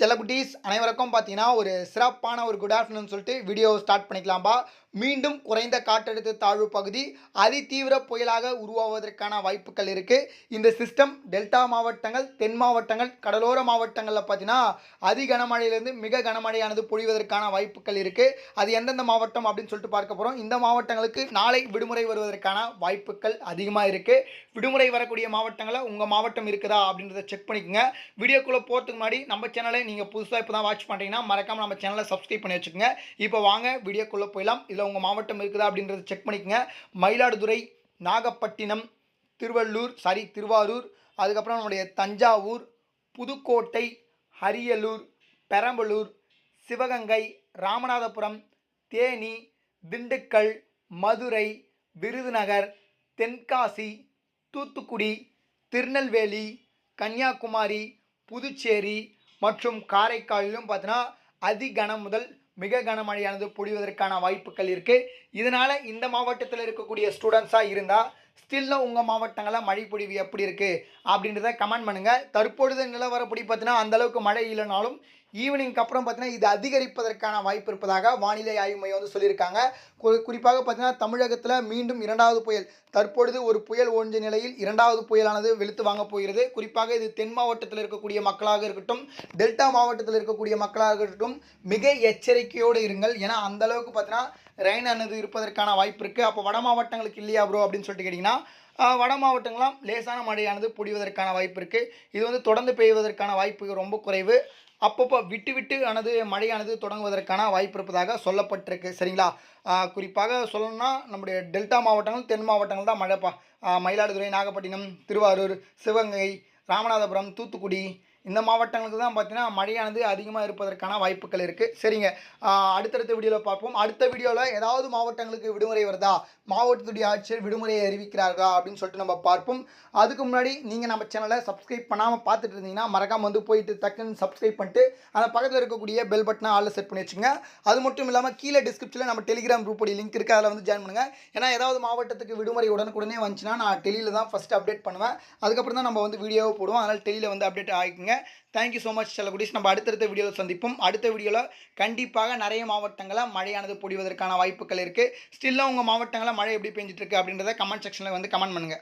செல்லக்குட்டீஸ் அனைவருக்கும் பார்த்தீங்கன்னா ஒரு சிறப்பான ஒரு குட் ஆஃப்டர்நூன் சொல்லிட்டு வீடியோ ஸ்டார்ட் பண்ணிக்கலாம்பா. மீண்டும் குறைந்த காற்றழுத்த தாழ்வு பகுதி அதிதீவிர புயலாக உருவாவதற்கான வாய்ப்புகள் இருக்குது இந்த சிஸ்டம் டெல்டா மாவட்டங்கள் தென் மாவட்டங்கள் கடலோர மாவட்டங்களில் பார்த்தீங்கன்னா அதி கனமழையிலேருந்து மிக கனமழையானது பொழிவதற்கான வாய்ப்புகள் இருக்குது அது எந்தெந்த மாவட்டம் அப்படின்னு சொல்லிட்டு பார்க்க போகிறோம் இந்த மாவட்டங்களுக்கு நாளை விடுமுறை வருவதற்கான வாய்ப்புகள் அதிகமாக இருக்குது விடுமுறை வரக்கூடிய மாவட்டங்களில் உங்கள் மாவட்டம் இருக்குதா அப்படின்றத செக் பண்ணிக்கோங்க. வீடியோக்குள்ளே போகிறதுக்கு முன்னாடி நம்ம சேனலை நீங்கள் புதுசாக இப்போ தான் வாட்ச் பண்ணுறீங்கன்னா மறக்காமல் நம்ம சேனலை சப்ஸ்கிரைப் பண்ணி வச்சுக்கோங்க. இப்போ வாங்க வீடியோக்குள்ளே போயிடலாம். இதில் உங்கள் மாவட்டம் இருக்குதா அப்படின்றத செக் பண்ணிக்கோங்க. மயிலாடுதுறை நாகப்பட்டினம் திருவள்ளூர் சாரி திருவாரூர் அதுக்கப்புறம் நம்முடைய தஞ்சாவூர் புதுக்கோட்டை அரியலூர் பெரம்பலூர் சிவகங்கை ராமநாதபுரம் தேனி திண்டுக்கல் மதுரை விருதுநகர் தென்காசி தூத்துக்குடி திருநெல்வேலி கன்னியாகுமரி புதுச்சேரி மற்றும் காரைக்காலிலும் பார்த்தீங்கன்னா அதி கனம் முதல் மிக கனமழையானது பொழிவதற்கான வாய்ப்புகள் இருக்குது இதனால் இந்த மாவட்டத்தில் இருக்கக்கூடிய ஸ்டூடெண்ட்ஸாக இருந்தால் ஸ்டில்லும் உங்கள் மாவட்டங்களில் மழை பொழிவு எப்படி இருக்குது அப்படின்றத கமெண்ட் பண்ணுங்கள் தற்பொழுது நிலவரப்படி பார்த்தீங்கன்னா அந்தளவுக்கு மழை இல்லைனாலும் ஈவினிங்க்கு அப்புறம் பார்த்தீங்கன்னா இது அதிகரிப்பதற்கான வாய்ப்பு இருப்பதாக வானிலை ஆய்வு மையம் வந்து சொல்லியிருக்காங்க. குறிப்பாக பார்த்தீங்கன்னா தமிழகத்தில் மீண்டும் இரண்டாவது புயல் தற்பொழுது ஒரு புயல் ஒழிஞ்ச நிலையில் இரண்டாவது புயலானது வெளுத்து வாங்க போகிறது. குறிப்பாக இது தென் மாவட்டத்தில் இருக்கக்கூடிய மக்களாக இருக்கட்டும் டெல்டா மாவட்டத்தில் இருக்கக்கூடிய மக்களாக இருக்கட்டும் மிக எச்சரிக்கையோடு இருங்கள். ஏன்னா அந்த அளவுக்கு பார்த்தீங்கன்னா ரெயின் ஆனது இருப்பதற்கான வாய்ப்பு இருக்குது அப்போ வட மாவட்டங்களுக்கு இல்லையா ப்ரோ அப்படின்னு சொல்லிட்டு கேட்டிங்கன்னா ஆஹ், வட மாவட்டங்களாம் லேசான மழையானது பொடிவதற்கான வாய்ப்பு இருக்குது இது வந்து தொடர்ந்து பெய்வதற்கான வாய்ப்பு ரொம்ப குறைவு. அப்பப்போ விட்டு விட்டு ஆனது மழையானது தொடங்குவதற்கான வாய்ப்பு இருப்பதாக சொல்லப்பட்டிருக்கு. சரிங்களா? குறிப்பாக சொல்லணும்னா நம்முடைய டெல்டா மாவட்டங்கள் தென் மாவட்டங்கள் தான் மழை மயிலாடுதுறை நாகப்பட்டினம் திருவாரூர் சிவகங்கை ராமநாதபுரம் தூத்துக்குடி இந்த மாவட்டங்களுக்கு தான் பார்த்தீங்கன்னா மழையானது அதிகமாக இருப்பதற்கான வாய்ப்புகள் இருக்குது சரிங்க. அடுத்தடுத்த வீடியோவில் பார்ப்போம். அடுத்த வீடியோவில் ஏதாவது மாவட்டங்களுக்கு விடுமுறை வருதா? மாவட்டத்துடைய ஆட்சியர் விடுமுறையை அறிவிக்கிறார்களா அப்படின்னு சொல்லிட்டு நம்ம பார்ப்போம். அதுக்கு முன்னாடி நீங்கள் நம்ம சேனலை சப்ஸ்கிரைப் பண்ணாமல் பார்த்துட்டு இருந்தீங்கன்னா மறக்காமல் வந்து போயிட்டு டக்குன்னு சப்ஸ்கிரைப் பண்ணிட்டு அந்த பக்கத்தில் இருக்கக்கூடிய பெல் பட்டனை ஆளில் செட் பண்ணி வச்சுங்க அது மட்டும் இல்லாமல் கீழே டிஸ்கிரிப்ஷனில் நம்ம டெலிகிராம் குரூப்போடைய லிங்க் இருக்குது அதில் வந்து ஜாயின் பண்ணுங்கள் ஏன்னா ஏதாவது மாவட்டத்துக்கு விடுமுறை உடனுக்குடனே வந்துச்சுன்னா நான் டெலியில் தான் ஃபஸ்ட்டு அப்டேட் பண்ணுவேன். அதுக்கப்புறம் தான் நம்ம வந்து வீடியோவை போடுவோம். அதனால் டெலியில் வந்து அப்டேட் ஆகிக்குங்க. தேங்க்யூ ஸோ மச் செல்லகுடிஸ் நம்ம அடுத்தடுத்த வீடியோவில் சந்திப்போம். அடுத்த வீடியோவில் கண்டிப்பாக நிறைய மாவட்டங்களில் மழையானது பொடிவதற்கான வாய்ப்புகள் இருக்குது ஸ்டில்லாக உங்கள் மாவட்டங்களில் மழை எப்படி பெஞ்சிட்ருக்கு அப்படின்றத கமெண்ட் செக்ஷனில் வந்து கமெண்ட் பண்ணுங்கள்